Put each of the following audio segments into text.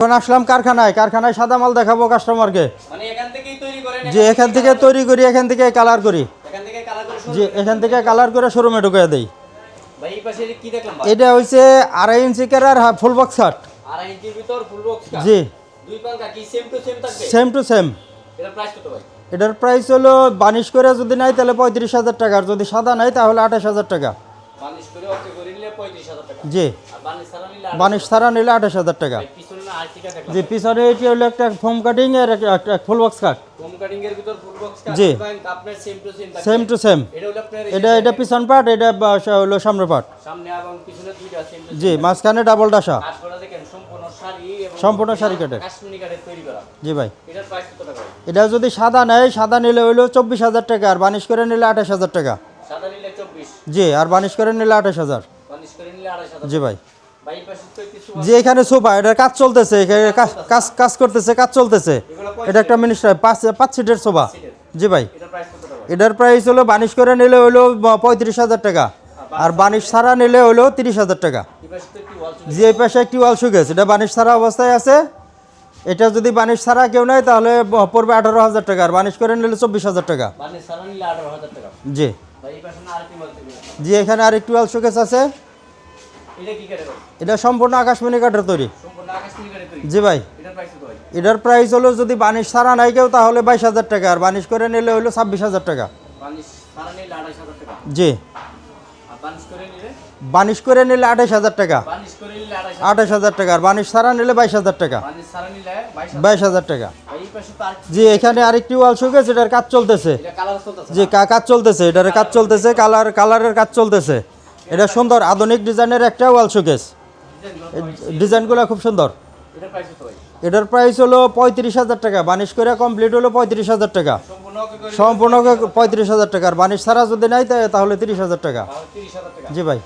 এখন আসলাম কারখানায়। কারখানায় সাদা মাল দেখাবো কাস্টমারকে মানে যে এখান থেকে তৈরি করি এখান থেকে কালার করি। যে এখান থেকে কালার করে শোরুমে ঢুকিয়ে দেই। এটা হচ্ছে আড়াই ইঞ্চি কেরার ফুল বক্স শার্ট জি। সেম টু সেম এটার প্রাইস হলো বানিশ করে যদি নাই তাহলে পঁয়ত্রিশ হাজার টাকা। আর যদি সাদা নাই তাহলে আঠাশ হাজার টাকা। জি। বানিশ ছাড়া নিলে আঠাশ হাজার টাকা। জি পিছনে এটি হলো একটা ফোম কাটিং এর একটা full box cut home cutting এর ভিতর ফুল বক্স কাট জি। আপনার same to same same to same এটা হলো আপনার এটা এটা পিছন পার্ট এটা হলো সামনের পার্ট সামনে এবং পিছনে দুইটা সেম টু জি মাঝখানে ডাবল ডাসা কাজ করা দেখেন সম্পূর্ণ শাড়ি এবং সম্পূর্ণ শাড়ি কাটের। কাশ্মীরি কাঠের তৈরি করা। জি ভাই। এটার প্রাইস কত টাকা এটা যদি সাদা নেয় সাদা নিলে হলো চব্বিশ হাজার টাকা আর বানিশ করে নিলে আঠাশ হাজার টাকা। সাদা নিলে চব্বিশ। জি আর বানিশ করে নিলে আঠাশ হাজার। বানিশ করে নিলে আড়াইশ হাজার জি ভাই। যে এখানে সোফা এটার কাজ চলতেছে কাজ কাজ কাজ করতেছে কাজ চলতেছে। এটা একটা মিনিস্টার পাঁচ পাঁচ সিটের সোফা। জি ভাই। এটার প্রাইস হলো বানিশ করে নিলে হলো পঁয়ত্রিশ হাজার টাকা। আর বানিশ ছাড়া নিলে হলো তিরিশ হাজার টাকা। যে এই পাশে একটি ওয়াল শুকেস এটা বানিশ ছাড়া অবস্থায় আছে। এটা যদি বানিশ ছাড়া কেউ নেয় তাহলে পড়বে আঠারো হাজার টাকা। আর বানিশ করে নিলে চব্বিশ হাজার টাকা। জি। জি এখানে আরেকটি ওয়াল শোকেস আছে। এটা সম্পূর্ণ আকাশমণি কাঠের তৈরি। জি ভাই। এটার প্রাইস হলো যদি বানিশ ছাড়া নাই কেউ তাহলে বাইশ হাজার টাকা। আর বানিশ করে নিলে হলো ছাব্বিশ হাজার টাকা। জি। বানিশ করে নিলে? আঠাশ হাজার টাকা। আঠাশ হাজার টাকা। আর বানিশ ছাড়া নিলে বাইশ হাজার টাকা। বাইশ হাজার টাকা। জি এখানে আরেকটি ওয়াল শোকেস এটার কাজ চলতেছে। জি কাজ চলতেছে। এটার কাজ চলতেছে। কালার কালারের কাজ চলতেছে। এটা সুন্দর, আধুনিক ডিজাইনের একটা ওয়াল শোকেস। ডিজাইনগুলো খুব সুন্দর। এটার প্রাইস হলো পঁয়ত্রিশ হাজার টাকা, বানিশ করে কমপ্লিট হলো পঁয়ত্রিশ হাজার টাকা। সম্পূর্ণ পঁয়ত্রিশ হাজার টাকা, আর বানিশ ছাড়া যদি নাই তাহলে তিরিশ হাজার টাকা। জি ভাই।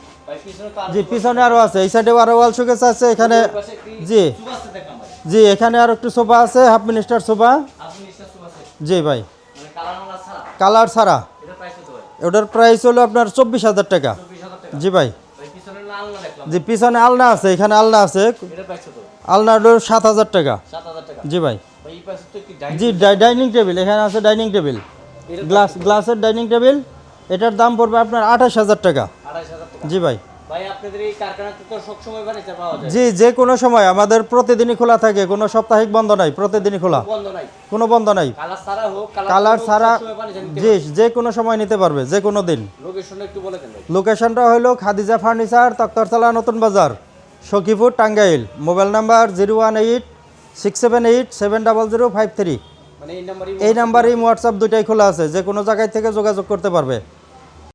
জি, পিছনে আরও আছে, এই সাইডেও আরও ওয়াল শোকেস আছে, এখানে জি। জি, এখানে আর একটু সোফা আছে, হাফ মিনিস্টার সোফা। জি ভাই। কালার ছাড়া। ওটার প্রাইস হলো আপনার চব্বিশ হাজার টাকা। জি ভাই। জি পিছনে আলনা আছে এখানে আলনা আছে। আলনা সাত হাজার টাকা। জি ভাই। জি ডাই- ডাইনিং টেবিল এখানে আছে ডাইনিং টেবিল গ্লাস গ্লাসের ডাইনিং টেবিল এটার দাম পড়বে আপনার আঠাশ হাজার টাকা। জি ভাই। জি যে কোনো সময়। আমাদের প্রতিদিনই খোলা থাকে। কোনো সাপ্তাহিক বন্ধ নাই প্রতিদিনই খোলা। কোনো বন্ধ নাই। কালার ছাড়া জি যে কোনো সময় নিতে পারবে যে কোনো দিন। লোকেশনটা হলো Khadija furniture তক্তরতলা Natun Bazar. Sakhipur Tangail. Mobile number zero one eight six seven eight seven double zero five three. মানে এই নাম্বারেই হোয়াটসঅ্যাপ দুইটাই খোলা আছে। যে কোনো জায়গায় থেকে যোগাযোগ করতে পারবে।